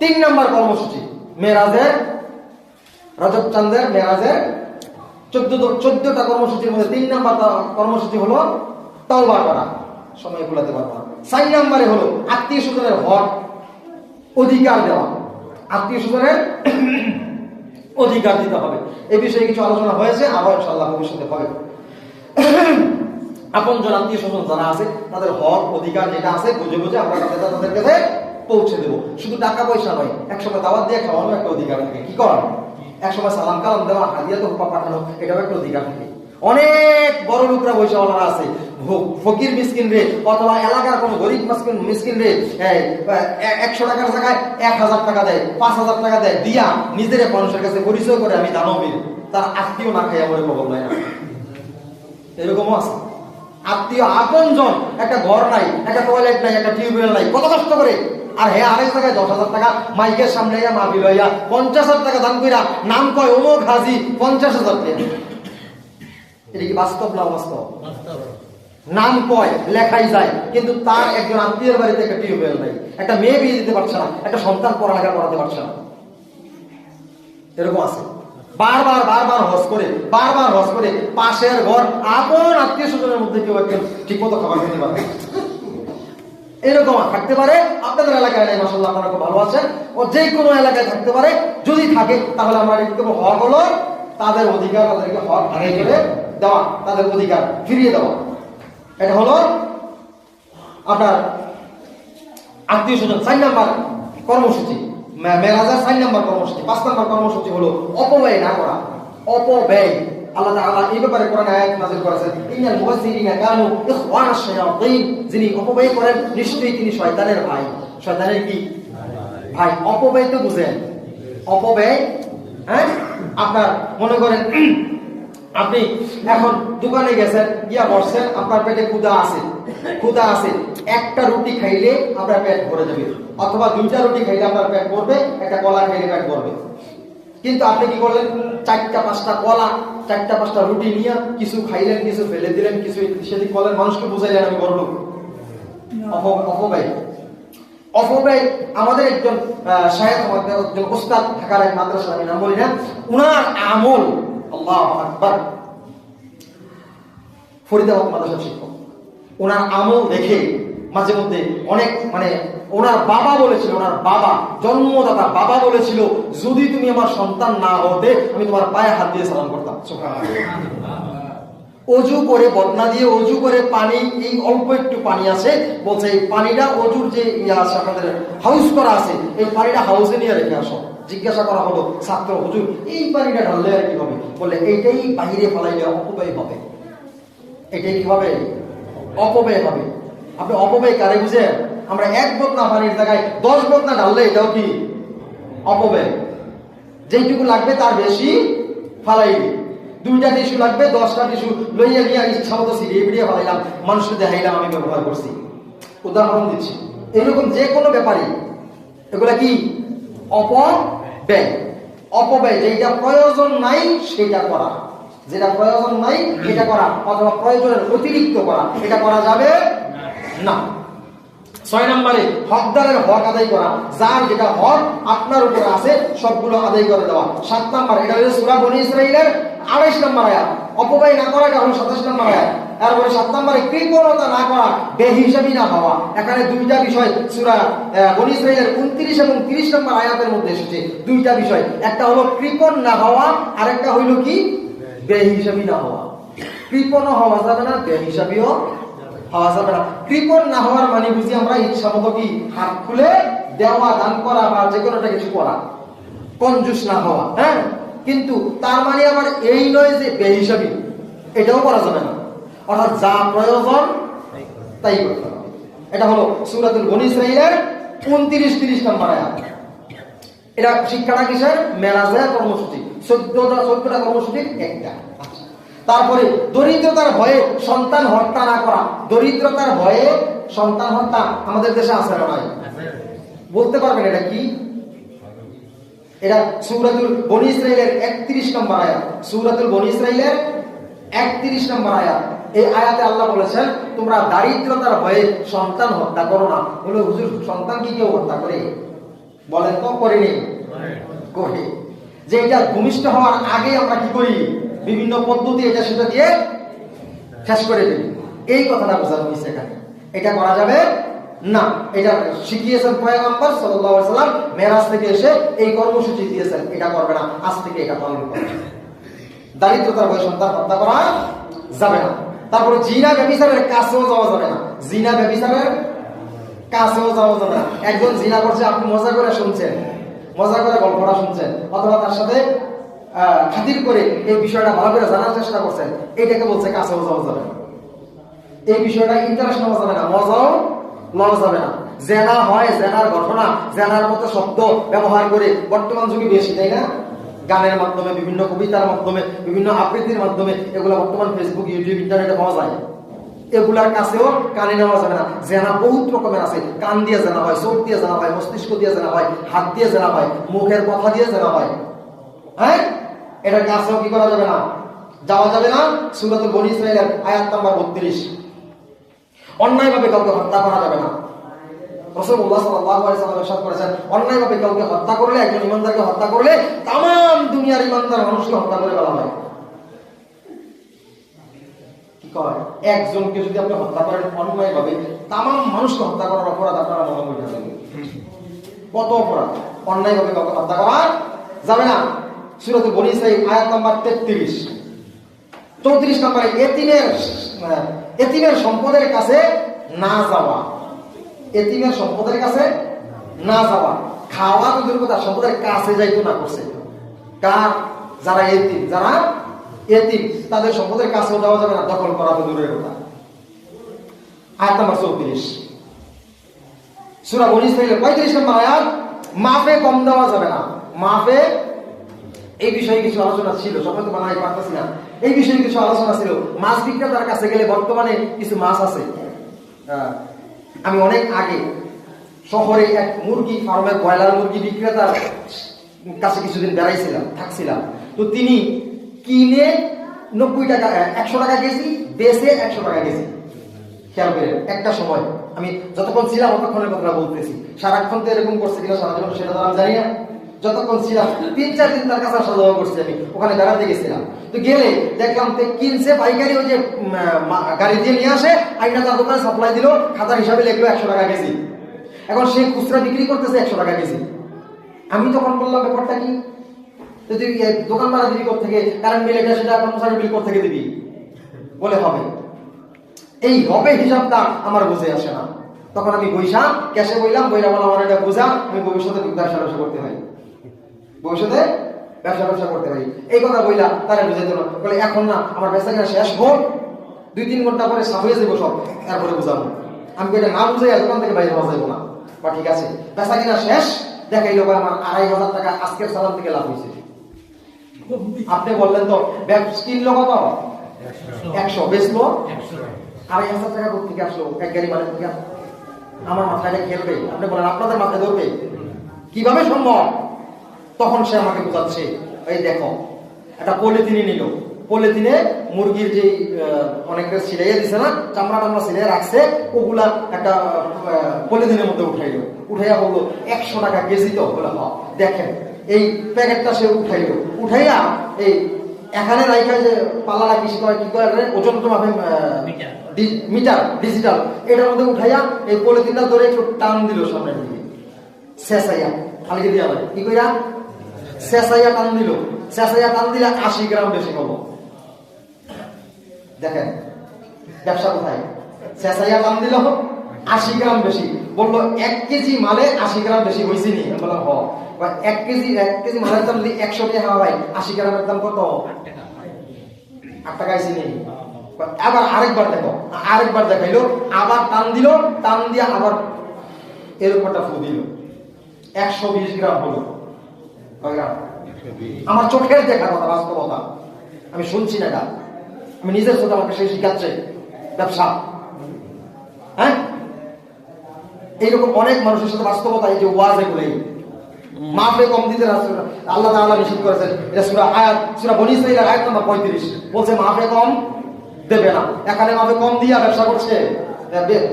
তিন নম্বর কর্মসূচি চোদ্দ চোদ্দটা তিন নম্বর কর্মসূচি করা, সময় চার নম্বরে হলো আত্মীয় অধিকার দেওয়া। অধিকার দিতে হবে। এই বিষয়ে কিছু আলোচনা হয়েছে, আবার ইনশাল্লাহ ভবিষ্যতে হবে। আপন জন আত্মীয় স্বজন যারা আছে, তাদের হক, অধিকার যেটা আছে, বুঝে বুঝে আমরা তাদের তাদের কাছে পৌঁছে দেবো। শুধু টাকা পয়সা নয় একসময় দাওয়াত দিয়ে খাওয়ানো একটা অধিকার থাকে। কি করার একসময় সালাম কালাম দেওয়া, হাদিয়া তো পাঠানো, এটাও একটা অধিকার থাকে। অনেক বড় লোকরা পয়সাওয়ালারা আছে। ফকির মিসকিন রে, অথবা এলাকার কোনো গরিব মিসকিন মিসকিন রে একশো টাকার জায়গায় এক হাজার টাকা দেয়, পাঁচ হাজার টাকা দেয়, দিয়া নিজের মানুষের কাছে পরিচয় করে আমি দানবীর। তার আত্মীয় না খাইয়া মরে খবর নাই এরকমও আছে। আত্মীয় আপন জন একটা ঘর নাই একটা টয়লেট নাই একটা টিউবওয়েল নাই কত কষ্ট করে? আর হ্যাঁ আরেক জায়গায় দশ হাজার টাকা মাইকের সামনে ইয়া মাহফিল হইয়া পঞ্চাশ হাজার টাকা দান কইরা নাম কয় অমুক হাজি পঞ্চাশ হাজার টাকা এটা কি বাস্তব না বাস্তব। নাম কয় লেখাই যায় কিন্তু তার একজন আত্মীয়ের বাড়িতে একটা টিউবওয়েল নাই। একটা মেয়ে বিয়ে দিতে পারছে না একটা সন্তান পড়ালেখা করাতে পারছে না। এরকম আছে। বারবার বারবার হজ করে, বারবার হজ করে, পাশের ঘর আপন আত্মীয় স্বজনের মধ্যে কেউ একজন ঠিক মতো খাবার খেতে পারে এরকম থাকতে পারে। আপনাদের এলাকায় নাই মাসাল্লাহ আপনারা খুব ভালো আছেন। ও যে কোনো এলাকায় থাকতে পারে। যদি থাকে, তাহলে আমরা পারব হক হলো তাদের অধিকার তাদেরকে হক আগে করে দেওয়া, তাদের অধিকার ফিরিয়ে দেওয়া। এটা হলো আপনার আত্মীয় স্বজন, চার নাম্বার কর্মসূচি। মেরাজের চার নাম্বার কর্মসূচি, পাঁচ নাম্বার কর্মসূচি হলো অপব্যয় না করা, অপব্যয়। আল্লাহ তাআলা এই ব্যাপারে কোরআন আয়াত নাযিল করেছেন, ইন্নাল মুবাসসিরিনা কানু ইখওয়ানাশ শায়াতিন। যিনি অপব্যয় করেন, নিশ্চয়ই তিনি শয়তানের ভাই। শয়তানের কি? ভাই। অপব্যয় তো বুঝেন। অপব্যয় হ্যাঁ? আপনার মনে করেন, আপনি এখন দোকানে গেছেন, গিয়া বসছেন, আপনার পেটে ক্ষুধা আছে। ক্ষুধা আছে। একটা রুটি খাইলে আপনার পেট ভরে যাবে। অথবা দুইটা রুটি খাইলে আপনার পেট ভরবে একটা কলা খাইলে পেট ভরবে। কিন্তু আপনি কি করলেন? চারটা পাঁচটা কলা চারটা পাঁচটা রুটি নিয়ে কিছু খাইলেন কিছু ফেলে দিলেন কিছু সেদিক করলেন মানুষকে বুঝাইলেন আমি বড় লোক অপ- অপব্যয় অপব্যয় আমাদের একজন শায়েখ আমাদের একজন ওস্তাদ ঢাকার এক মাদ্রাসা আমি নাম বলি না উনার আমল আল্লাহ আকবার। ফরিদাবাদ মাদ্রাসার শিক্ষক। ওনার আমল দেখে মাঝে মধ্যে অনেক মানে ওনার বাবা বলেছিল, ওনার বাবা, জন্মদাতা বাবা বলেছিল, যদি তুমি আমার সন্তান না হতে, আমি তোমার পায়ে হাত দিয়ে সালাম করতাম। অজু করে বদনা দিয়ে অজু করে পানি, এই অল্প একটু পানি আছে, বলছে এই পানিটা অজুর যে ইয়ে আছে, আপনাদের হাউস করা আছে, এই পানিটা হাউসে নিয়ে রেখে আসো। জিজ্ঞাসা করা হলো, ছাত্র, হুজুর, এই পানিটা ঢাললে আর কি হবে? বলে এইটাই বাইরে ফেলাইলে অপব্যয় হবে। এটাই কি হবে? অপব্যয় হবে। আপনি অপব্যয় কারে বুঝেন? আমরা এক বদনা পানির জায়গায় দশ বদনা ঢাললে এটাও কি? অপব্যয়। যেইটুকু লাগবে তার বেশি ফালাই দুইটা টিস্যু লাগবে, দশটা টিস্যু লইয়া গিয়া ইচ্ছা মতো সিরিয়ে বিড়িয়ে ফালাইলাম, মানুষকে দেখাইলাম আমি ব্যবহার করছি। উদাহরণ দিচ্ছি। এরকম যে কোনো ব্যাপারে এগুলা কি? অপব্যয়। অপব্যয় যেটা প্রয়োজন নাই সেটা করা। যেটা প্রয়োজন নাই সেটা করা, অথবা প্রয়োজনের অতিরিক্ত করা। এটা করা যাবে না। ছয় নম্বরে, হকদারের হক আদায় করা। যার যেটা হক, আপনার উপরে আছে, সবগুলো আদায় করে দেওয়া। সাত নম্বর, এটা হচ্ছে সুরা বনি ইসরাইলের আড়াইশ নম্বর আয়াত। অপব্যয় না করা, এটা হলো সাতাশ নম্বর আয়াত। তারপরে সাত নম্বরে, কৃপণতা না করা, বেহিসাবি না হওয়া। এখানে দুইটা বিষয় সুরা বনি ইসরাইলের উনত্রিশ এবং তিরিশ নম্বর আয়াতের মধ্যে এসেছে। দুইটা বিষয়। একটা হলো কৃপণ না হওয়া আর একটা হইল কি? বেহিসাবি না হওয়া। কৃপণ হওয়া যাবে না, বেহিসাবিও হওয়া যাবে না। কৃপণ না হওয়ার মানে বুঝি আমরা ইচ্ছা মতো কি হাত খুলে দেওয়া, দান করা বা যে কোনো একটা কিছু করা। কঞ্জুস না হওয়া হ্যাঁ? কিন্তু তার মানে আবার এই নয় যে বেহিসাবি, এটাও করা যাবে না। অর্থাৎ যা প্রয়োজন, তাই করতে হবে এটা হলো সুরাতুল বনি ইসরাইলের উনত্রিশ, তিরিশ নম্বর আয়াত। এটা শিক্ষাটা কিসের? মেরাজের কর্মসূচি। চোদ্দটা চোদ্দটা কর্মসূচির একটা। তারপরে দরিদ্রতার ভয়ে সন্তান হত্যা না করা। দরিদ্রতার ভয়ে সন্তান হত্যা আমাদের দেশে আছে না বলতে পারবেন এটা কি? এটা সূরাতুল বনি ইসরাইলের 31 নম্বর আয়াত। সূরাতুল বনি ইসরাইলের 31 নম্বর আয়াত। এই আয়াতে আল্লাহ বলেছেন তোমরা দারিদ্রতার ভয়ে সন্তান হত্যা করো না। বলে হুজুর সন্তান কি কেউ হত্যা করে? বলেন তো করেনি। করে। যে এটা ভূমিষ্ঠ হওয়ার আগে আমরা কি করি? বিভিন্ন পদ্ধতি এটা সেটা দিয়ে শেষ করে দিই এই কথাটা বোঝানো হয়েছে এখানে। এটা করা যাবে না। এটা শিখিয়েছেন পয়গম্বর সাল্লাম, মেরাজ থেকে এসে এই কর্মসূচি দিয়েছেন। এটা করবে না। আজ থেকে এটা পালন করবে দারিদ্রতার বয় সন্তান হত্যা করা যাবে না। তারপরে জিনা ব্যবিচারের কাছেও যাওয়া যাবে না। জিনা ব্যবিচারের কাছেও যাওয়া যাবে না। একজন জিনা করছে, আপনি মজা করে শুনছেন। মজা করে গল্পটা শুনছেন। অথবা তার সাথে খাতির করে এই বিষয়টা ভালো করে জানার চেষ্টা করছেন। এইটাকে বলছে কাছেও যাওয়া যাবে না। এই বিষয়টা ইন্টারেস্ট নেওয়া যাবে না। মজাও লওয়া যাবে না। জেনা হয়, জেনার ঘটনা, জেনার মতো শব্দ ব্যবহার করে বর্তমান যুগে বেশি, তাই না? গানের মাধ্যমে, বিভিন্ন কবিতার মাধ্যমে, বিভিন্ন আবৃত্তির মাধ্যমে এগুলো বর্তমান ফেসবুক ইউটিউব ইন্টারনেটে পাওয়া যায়। এগুলার কাছেও কানে নেওয়া যাবে না। জেনা বহুত রকমের আছে। কান দিয়ে জেনা হয়, চোখ দিয়ে জেনা হয়, মস্তিষ্ক দিয়ে জেনা হয়, হাত দিয়ে জেনা হয়, মুখের কথা দিয়ে জেনা হয়। হ্যাঁ? এটার কাছেও কি করা যাবে না? যাওয়া যাবে না? সুরত বনি ইসরায়েলের আয়াত নাম্বার বত্রিশ। অন্যায়ভাবে কাউকে হত্যা করা যাবে না। রসুল্লাহ ইরশাদ করেছেন অন্যায়ভাবে কাউকে হত্যা করলে একজন ইমানদারকে হত্যা করলে তাম দুনিয়ার ইমানদার মানুষকে হত্যা করে ফেলা হয়। কি কয়? একজনকে যদি আপনি হত্যা করেন অন্যায়ভাবে তাম মানুষকে হত্যা করার অপরাধ আপনারা মনে করতে কত অপরাধ? অন্যায়ভাবে কাউকে হত্যা করা যাবে না। সুরত বনি ইসরাইল আয়াত নাম্বার তেত্রিশ। চৌত্রিশ নম্বরে, এতিমের এতিমের সম্পদের কাছে না যাওয়া। এতিমের সম্পদের কাছে না যাওয়া। খাওয়া তো কথা, সম্পদের কাছে যাইতো না, করছে। কার? যারা এতিম যারা এতিম, তাদের সম্পদের কাছেও যাওয়া যাবে না, দখল করা তো দূরের কথা। আয়াত নাম্বার চৌত্রিশ। সুরা বনি ইসরাইলের পঁয়ত্রিশ নম্বর আয়াত মাপে কম দেওয়া যাবে না। মাপে এই বিষয়ে কিছু আলোচনা ছিল সবাই তো বানাই পারতেছি না। এই বিষয়ে কিছু আলোচনা ছিল। মাছ বিক্রেতার কাছে গেলে বর্তমানে কিছু মাছ আছে। আমি অনেক আগে শহরে এক মুরগি ফার্মে ব্রয়লার মুরগি বিক্রেতার কাছে কিছুদিন বেড়াইছিলাম, থাকছিলাম। তো তিনি কিনে নব্বই টাকা একশো টাকা কেজি, বেচে একশো টাকা কেজি। খেয়াল করেন, একটা সময়। আমি যতক্ষণ ছিলাম, ততক্ষণের কথা বলতেছি। সারাক্ষণ তো এরকম করছে কিনা সারা জীবন সেটা তো আমি জানি না। যতক্ষণ ছিলাম, তিন, চার দিন তার কাছে আসা যাওয়া করছি আমি, ওখানে বেড়াতে গেছিলাম। তো গেলে দেখলাম তো কিনছে পাইকারি ওই যে গাড়ি দিয়ে নিয়ে আসে, আইনা তার দোকানে সাপ্লাই দিল, খাতার হিসাবে লিখলো একশো টাকা কেজি। এখন সে খুচরা বিক্রি করতেছে একশো টাকা কেজি। আমি তখন বললাম, ব্যাপারটা কি? তুই দোকান ভাড়া দিবি থেকে কারেন্ট বিল এটা সেটা কর্মচারী বিল থেকে দিবি? বলে, হবে। এই হবে হিসাবটা আমার বুঝে আসে না। তখন আমি বইসা, ক্যাশে বইলাম বইলা বলা, আমার এটা বোঝা, আমি ভবিষ্যতে ব্যবসা করতে পারি। ভবিষ্যতে ব্যবসা ব্যবসা করতে পারি। এই কথা বইলা তারা বুঝাইতো না বলে, এখন না, আমার ব্যবসা কিনা শেষ হোক, দুই তিন ঘণ্টা পরে সাফ হয়ে যাব সব, তারপরে বুঝাবো। আমি এটা না বুঝাই দোকান থেকে বাইরে হওয়া না। বা, ঠিক আছে, ব্যবসা কিনা শেষ দেখাইলো আমার আড়াই হাজার টাকা আজকের সালাম থেকে লাভ হয়েছে আপনি বললেন তো কিনলো কত? একশো। বেচলো? আড়াই হাজার টাকা কোথা থেকে আসলো? এক গাড়ি মানে থেকে আমার মাথায় খেলবে। আপনি বলেন, আপনাদের মাথায় ধরবে। কীভাবে সম্ভব? তখন সে আমাকে বোঝাচ্ছে এই দেখো একটা পলিথিনে নিল। পলিথিনে মুরগির যে অনেকটা সিলাইয়া দিছে না চামড়া টামড়া সিলাইয়া রাখছে ওগুলা একটা পলিথিনের মধ্যে উঠাইলো উঠাইয়া বলল একশো টাকা কেজি তো বলে হ দেখেন। এই প্যাকেটটা সে উঠাইলো উঠাইয়া এই এখানে রাইখা যে পাল্লাটা কি করে কি করে ওজন তো মাপে মিটার। ডিজিটাল। এটার মধ্যে উঠাইয়া এই পলিথিনটা ধরে একটু টান দিল সামনের দিকে। শেষাইয়া খালি দিয়া কি কইরা শেষাইয়া টান দিল। শেষাইয়া টান দিলে আশি গ্রাম বেশি হলো দেখেন, ব্যবসা কোথায়? শেষাইয়া টান দিল আশি গ্রাম বেশি। বলল, এক কেজি মালে আশি গ্রাম বেশি হয়েছে নি? বললাম, হ। এক কেজি এক কেজি মালের দাম যদি একশো টাকা হয়, আশি গ্রামের দাম কত? আট টাকা আইসি নেই আবার আরেকবার দেখো, আরেকবার দেখাইলো, আবার টান দিল, টান দিয়ে আবার এর উপরটা ফু দিল। একশো বিশ গ্রাম হলো? আমার চোখের দেখা কথা বাস্তবতা। আমি শুনছি না এটা। আমি নিজের চোখে আমাকে সে শিখাচ্ছে। ব্যবসা। হ্যাঁ? এইরকম অনেক মানুষের সাথে বাস্তবতা এই যে ওয়াজ এগুলোই। মাপে কম দিতে আল্লাহ তাআলা নিষেধ করেছেন। এটা সূরা আয়াত সূরা বনী ইসরাঈলের আয়াত নাম্বার 35 বলছে মাপে কম দেবে না। এখানে মাফে কম দিয়া ব্যবসা করছে।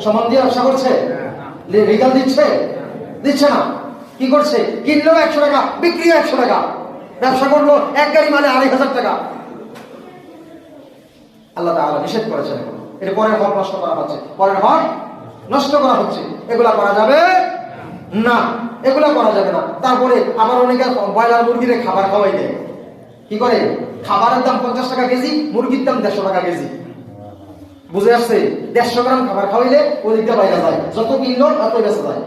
সমান দিয়ে ব্যবসা করছে? রিগাল দিচ্ছে? দিচ্ছে না। কি করছে? কিনলো একশো টাকা, বিক্রি একশো টাকা। ব্যবসা করল এক গাড়ি মানে আড়াই হাজার টাকা। আল্লাহ তাআলা নিষেধ করেছেন এটা পরের হক নষ্ট করা হচ্ছে। পরের হক নষ্ট করা হচ্ছে। এগুলা করা যাবে না। এগুলা করা যাবে না। তারপরে আবার অনেকে ব্রয়লার মুরগিরে খাবার খাওয়াই দেয়। কি করে? খাবারের দাম পঞ্চাশ টাকা কেজি, মুরগির দাম দেড়শো টাকা কেজি। বুঝে আসছে? দেড়শো গ্রাম খাবার খাওয়াইলে ওই দিকটা বাইরে যায়। যত কিনলো তত বেঁচে যায়।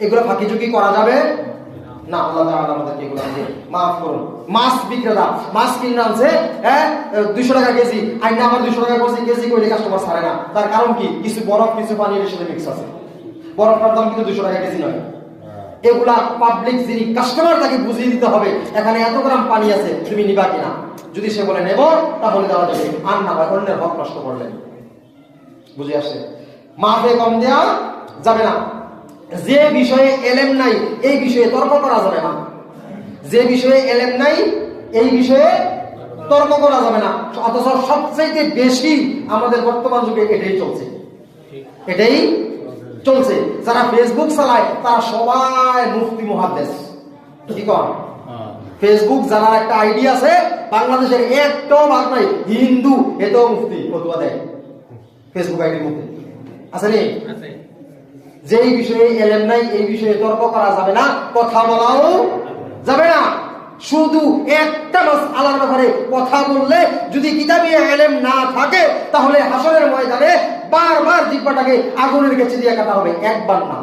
এগুলো ফাঁকি ঝুঁকি করা যাবে? না, আল্লাহ তাআলা আমাদেরকে এগুলো দিয়ে মাফ করুন। মাছ বিক্রেতা, মাছ কিনে আনছে হ্যাঁ? দুইশো টাকা কেজি। আইনা আমার দুইশো টাকা কেজি কেজি করে কাস্টমার ছাড়ে না। তার কারণ কি? কিছু বরফ, কিছু পানি সাথে মিক্স আছে। বরফটার দাম কিন্তু দুইশো টাকা কেজি নয়। এগুলা পাবলিক যিনি কাস্টমার তাকে বুঝিয়ে দিতে হবে, এখানে এত গ্রাম পানি আছে, তুমি নিবা কিনা? যদি সে বলে, নেব, তাহলে দেওয়া যাবে। আর না হয় অন্যের হক নষ্ট করলেন বুঝে আসছে? মাফে কম দেওয়া যাবে না। যে বিষয়ে এলেম নাই, এই বিষয়ে তর্ক করা যাবে না। যে বিষয়ে এলেম নাই, এই বিষয়ে তর্ক করা যাবে না। অথচ সবচেয়ে বেশি আমাদের বর্তমান যুগে এটাই চলছে। এটাই চলছে। যারা ফেসবুক চালায়, তারা সবাই মুফতি মহাদেশ কি কর ফেসবুক জানার একটা আইডি আছে, বাংলাদেশের একটাও ভাগ নাই, হিন্দু, এটাও মুফতি, ফতুয়া দেয়। ফেসবুক আইডির মধ্যে আছে নি? যেই বিষয়ে এলেম নাই এই বিষয়ে তর্ক করা যাবে না কথা বলাও যাবে না। শুধু একটা মাস আলার ব্যাপারে কথা বললে যদি কিতাবি এলেম না থাকে তাহলে হাসরের ময়দানে বারবার জিব্বাটাকে আগুনের কাছে দিয়ে কাটা হবে একবার না।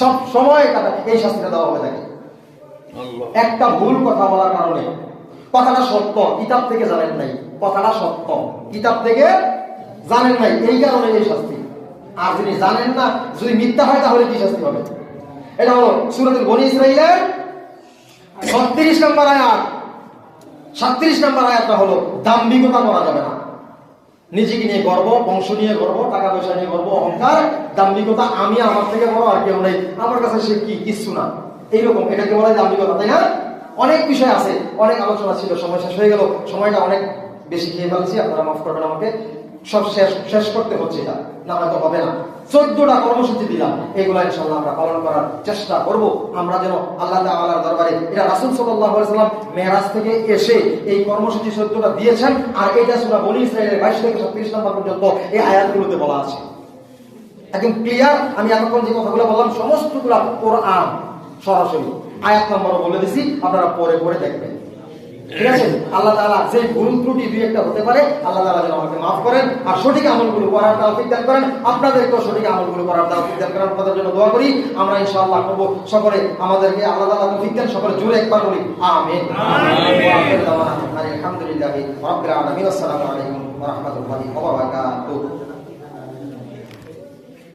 সব সময় কাটা এই শাস্তিটা দেওয়া হবে তাকে। একটা ভুল কথা বলার কারণে। কথাটা সত্য কিতাব থেকে জানেন নাই। কথাটা সত্য কিতাব থেকে জানেন নাই এই কারণে এই শাস্তি। আর যিনি জানেন না, যদি মিথ্যা হয়, তাহলে কি শাস্তি হবে এটা হলো সুরতুল বনি ইসরাইলের ছত্রিশ নম্বর আয়াত। সাতত্রিশ নম্বর আয়াতটা হলো, দাম্ভিকতা করা যাবে না। নিজেকে নিয়ে গর্ব, বংশ নিয়ে গর্ব টাকা পয়সা নিয়ে গর্ব, অহংকার, দাম্ভিকতা, আমি আমার থেকে বড় আর কেউ নেই। আমার কাছে সে কি? কিচ্ছু না। এইরকম এটাকে বলা দাম্ভিকতা, তাই না? অনেক বিষয় আছে, অনেক আলোচনা ছিল, সময় শেষ হয়ে গেল, সময়টা অনেক বেশি খেয়ে ফেলছি, আপনারা মাফ করবেন আমাকে। সব শেষ শেষ করতে হচ্ছে না না হয়তো হবে না। চোদ্দটা কর্মসূচি দিলাম। এগুলো ইনশাল্লাহ আমরা পালন করার চেষ্টা করব। আমরা যেন আল্লাহ তাআলার দরবারে, এটা রাসূল সাল্লাম মেরাজ থেকে এসে এই কর্মসূচি চোদ্দটা দিয়েছেন। আর এটা সূরা বনি ইসরাইলের 22 থেকে 36 নম্বর পর্যন্ত এই আয়াতগুলোতে বলা আছে। একদম ক্লিয়ার আমি এতক্ষণ যে কথাগুলো বললাম, সমস্তগুলো কোরআন সরাসরি। আয়াত নম্বরও বলে দিছি, আপনারা পরে পরে দেখবেন। ঠিক আছে? আল্লাহ তাআলা যে ভুল ত্রুটি দুই একটা হতে পারে আল্লাহ তাআলা যেন আমাকে মাফ করেন। আর সঠিক আমলগুলো করার দান করেন। আপনাদেরকেও সঠিক আমলগুলো করার তৌফিক দান করেন আপনাদের জন্য দোয়া করি। আমরা ইনশাআল্লাহ করব। সকলে আমাদেরকে আল্লাহ তৌফিক দেন। সকলে জোরে একবার বলি আমিন। আলহামদুলিল্লাহি আসসালামু আলাইকুম ওয়া ওয়া বারাকাতুহু।